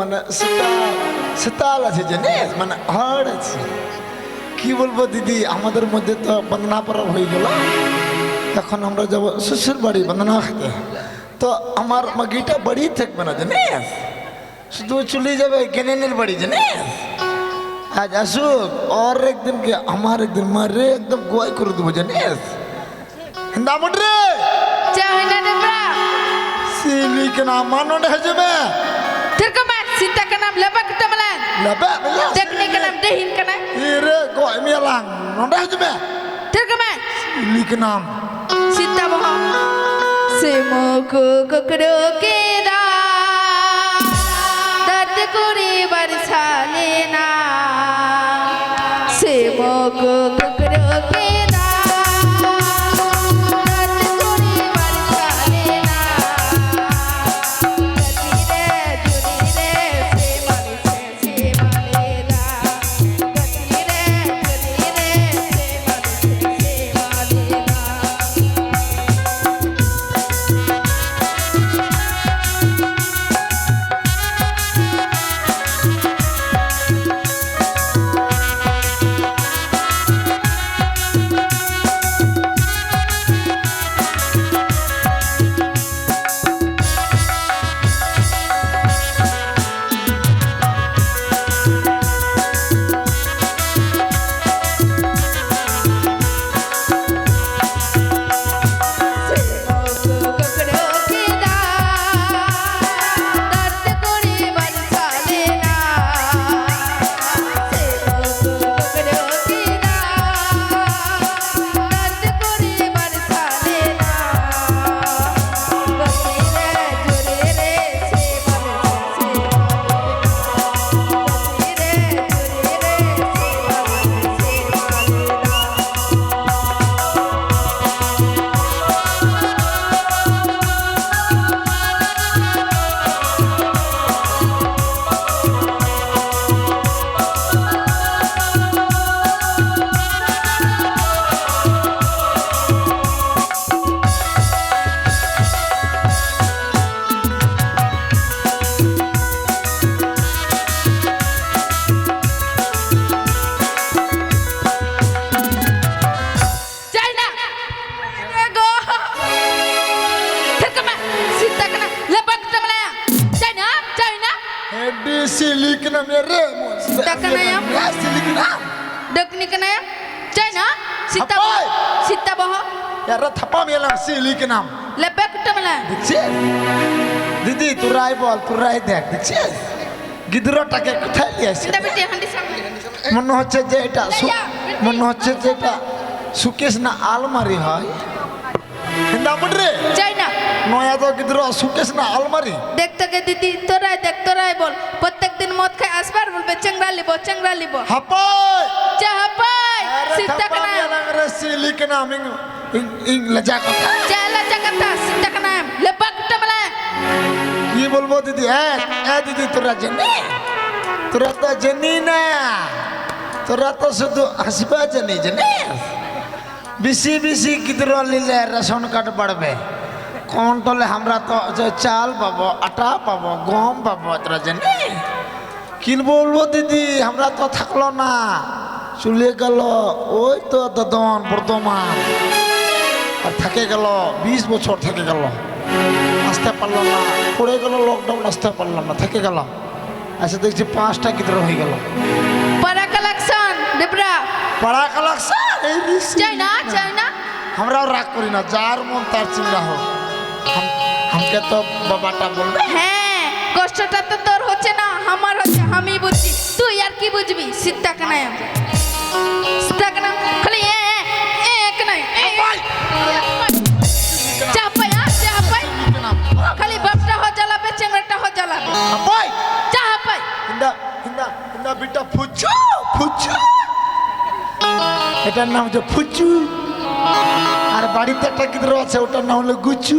মানে শীতাল শীতাল আছে জানিস মানে হাড় আছে। কি বলব দিদি আমাদের মধ্যে তো বন্দনা পরব হয়ে গেল। এখন আমরা যাব শ্বশুর বাড়ি বন্দনা খেতে। তো আমার মাগিটা বাড়ি থাকবে না জানিস? শুধু চলে যাবে কেনেনের বাড়ি জানিস? আজ আসুক और একদিন কে আমার একদিন মারে একদম গোয়াই করে দেবো জানিস? হিন্দামুট রে. সিলি কেন আমার নন্ডে হয়ে যাবে। cinta kenam lebak kita melan. Lebak melan. teknik ni kenam dehin kenam. Ire goi melang. Nombah tu be. Terkemas. Ini kenam. Cinta bohong. Semoga kau kerugi Terima kasih kerana Dek ni kena ya. China. Sita Apa? bohong. Sita bohong. এরা থাপা মিয়ালাম সিলি কেনাম Lepas kita melaya. দেখছিস দিদি তোরাই বল তোরাই দেখ দেখছিস গিদ্রটাকে কোথায় নিয়ে আসছে. মনে হচ্ছে যে এটা। মনে হচ্ছে যে এটা সুকেশ না আলমারি হয় রে China. নয়া তো গিদ্র সুকেশ না আলমারি? দেখতে গে দিদি তোরাই দেখ তোরাই বল প্রত্যেক দিন মদ খাই আসবার বলবে চেংরা লিব চেংরা লিব। হাপাই চাহা পাই আরে সীতা থাপা রে সিলি ইং লজা কথা। সীতা কি বলব দিদি হ্যাঁ দিদি তোরা জানি? তোরা তো জানি না। তোরা তো শুধু হাসবা জানি জানি? বেশি বেশি গিদ্র নিলে রেশন কার্ড বাড়বে? কন্ট্রোলে আমরা তো যে চাল পাবো আটা পাবো গম পাবো তোরা জানি কি বলব দিদি আমরা তো থাকল না চলে গেল ওই তো দদন বর্ধমান। আর থেকে গেল বিশ বছর থেকে গেল আসতে পারলাম না পড়ে গেল লকডাউন আসতে পারলাম না থেকে গেল। এসে দেখছি পাঁচটা গিদ্র হয়ে গেল। পাড়া কালাকশন এই রিস্ক। চাইনা চাইনা আমরাও রাগ করি না যার মন তার চিন্তা হোক। হাম- তো বাবাটা বলবে হ্যাঁ কষ্টটা তো তোর হচ্ছে না আমার হচ্ছে আমি বুঝছি। তুই আর কি বুঝবি? সীতা কানাম সীতা কানাম খালি এ এক নাই। চাপাই। আ চাপাই। খালি বাপটা হ জ্বালাবে চেংড়াটা হ জ্বালাবে। আপাই চাপাই। হিন্দা হিন্দা হিন্দা বিটা ফুচু ফুচু। এটার নাম হচ্ছে ফুচু। আর বাড়িতে একটা গিদ্র আছে ওটার নাম হলো গুচু।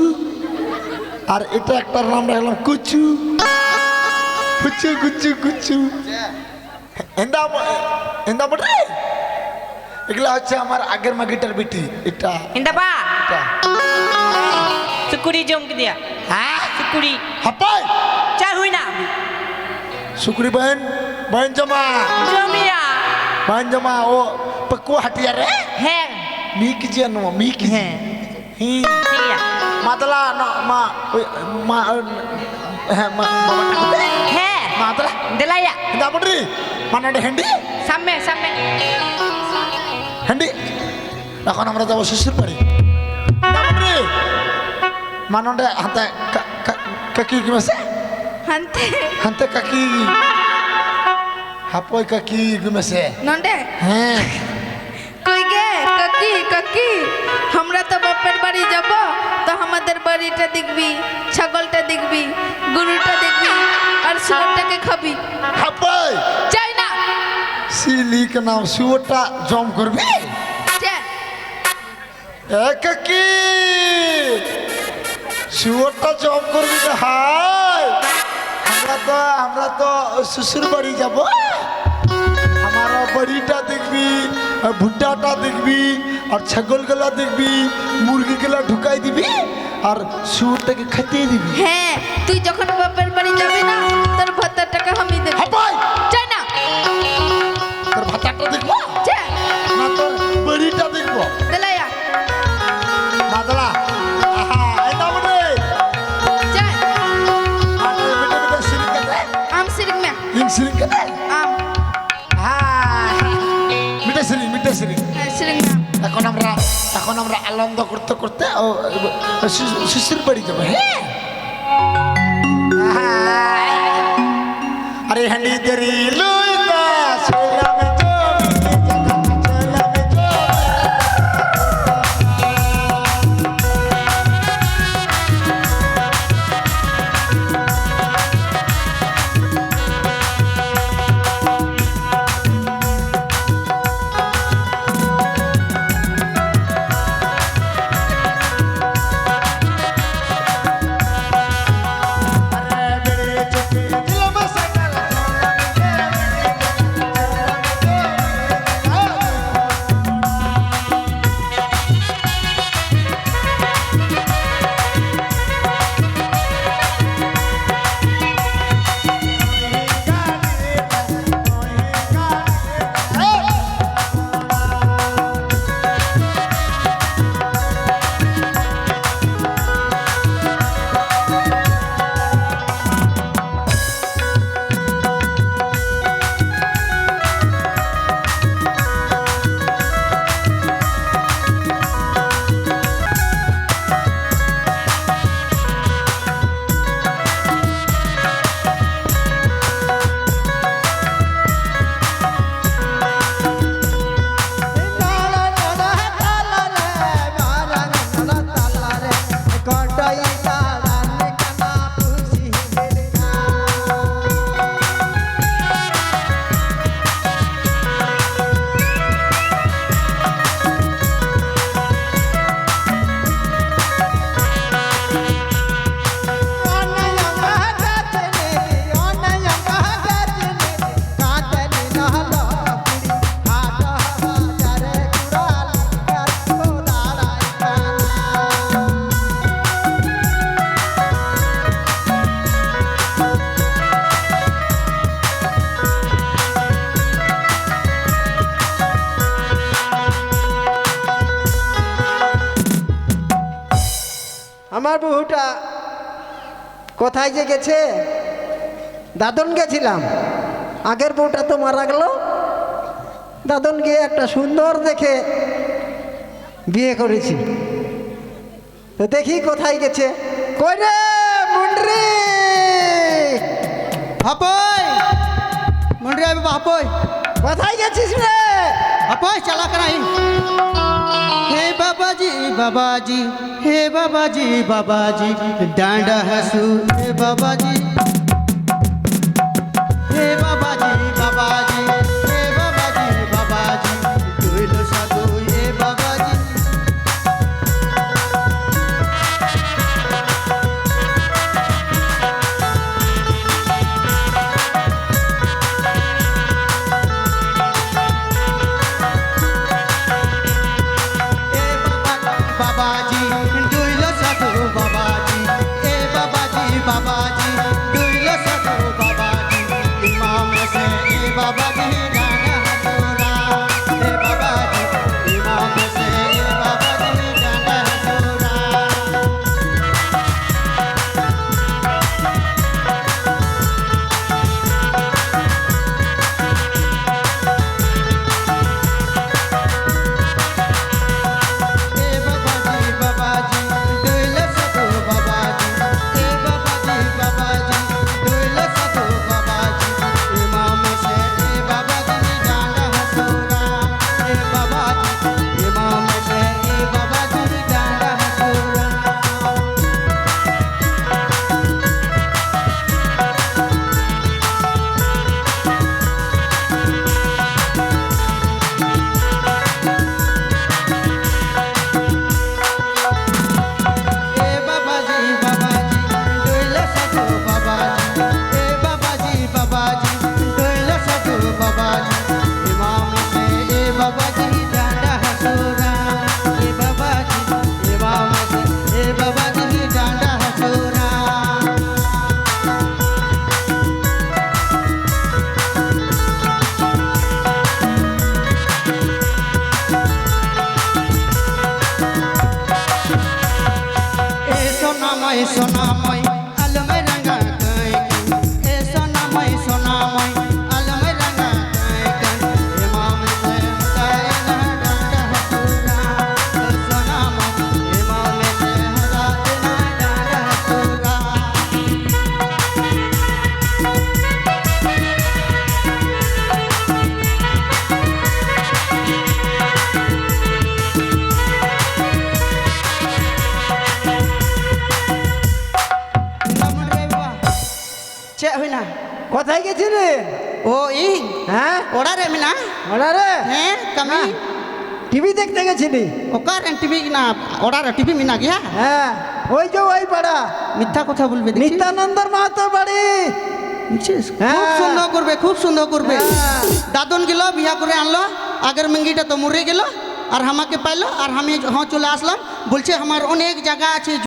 আর এটা একটা নাম রাখলাম কুচু। কুচু কুচু কুচু। এন্দা বটে? এগুলা হচ্ছে আমার আগের মা গিটার বিটি। এটা এন্দা বা সুকুরি জমকে দিয়া। হ্যাঁ? সুকুরি। হাপাই। চাই হই না। সুকুরি বহন বহন জমা। জমিয়া। বহন জমা। ও পকু হাটিয়া রে? হ্যাঁ। মিক জানো মিক হ্যাঁ। হ্যাঁ Matalah nak eh, eh, ah. ma ma ma he matalah. delah ya enda padri mana de hendi? samme samme Hendi. nak nomor tahu sisir padri enda padri mana de hante kaki ki mas hante hante kaki. Hapoi kaki ki mas nonde. He কাকি আমরা তো বাপের বাড়ি যাব তো আমাদের বাড়িটা দেখবি ছাগলটা দেখবি গরুটা দেখবি আর শুয়োরটাকে খাবি। চাই না। সিলি কে নাম শুয়োরটা জম করবি। এ শুয়োরটা জম করবি হাই! আমরা তো আমরা তো শ্বশুর বাড়ি যাব। আমার বাড়িটা দেখবি। ভুট্টাটা দেখবি, আর ছাগল গলা দেখবি মুরগি গলা ঢুকাই দিবি, আর শুয়োরটাকে খাইতে দিবি। হ্যাঁ তুই যখন মে এখন আমরা তখন আমরা আনন্দ করতে করতে শিশুর বাড়ি যাব হ্যাঁ? আরে হান্ডি আমার বহুটা কোথায় যে গেছে? দাদন গেছিলাম। আগের বউটা তো মারা গেল। দাদন গিয়ে একটা সুন্দর দেখে বিয়ে করেছি। তো দেখি কোথায় গেছে। কই রে মুন্ডরি? হাপই! আবি হাপই। কোথায় গেছিস রে? হাপই চালা করাই হে बाबा जी हे बाबा जी बाबा जी डांड हसू, हे बाबा जी हे बाबा जी बाबा जी চে হই না? কোথায় গেছিলি? ও ই হ্যাঁ? ওড়া রে মিনা রে হ্যাঁ কামি টিভি দেখতে গেছিলি? ওকার টিভি না? ওড়া রে টিভি মিনা গিয়া? হ্যাঁ ওই যে ওই পাড়া। মিথ্যা কথা বলবে? নিত্যানন্দর মাহাতো বাড়ি। দেখছিস? হ্যাঁ। খুব সুন্দর করবে খুব সুন্দর করবে। হ্যাঁ। দাদন গেল বিয়া করে আনলো। আগের মেঙ্গিটা তো মরে গেল। আর আমাকে পাইলো আর আমি হ্যাঁ চলে আসলাম। বলছে আমার অনেক জায়গা আছে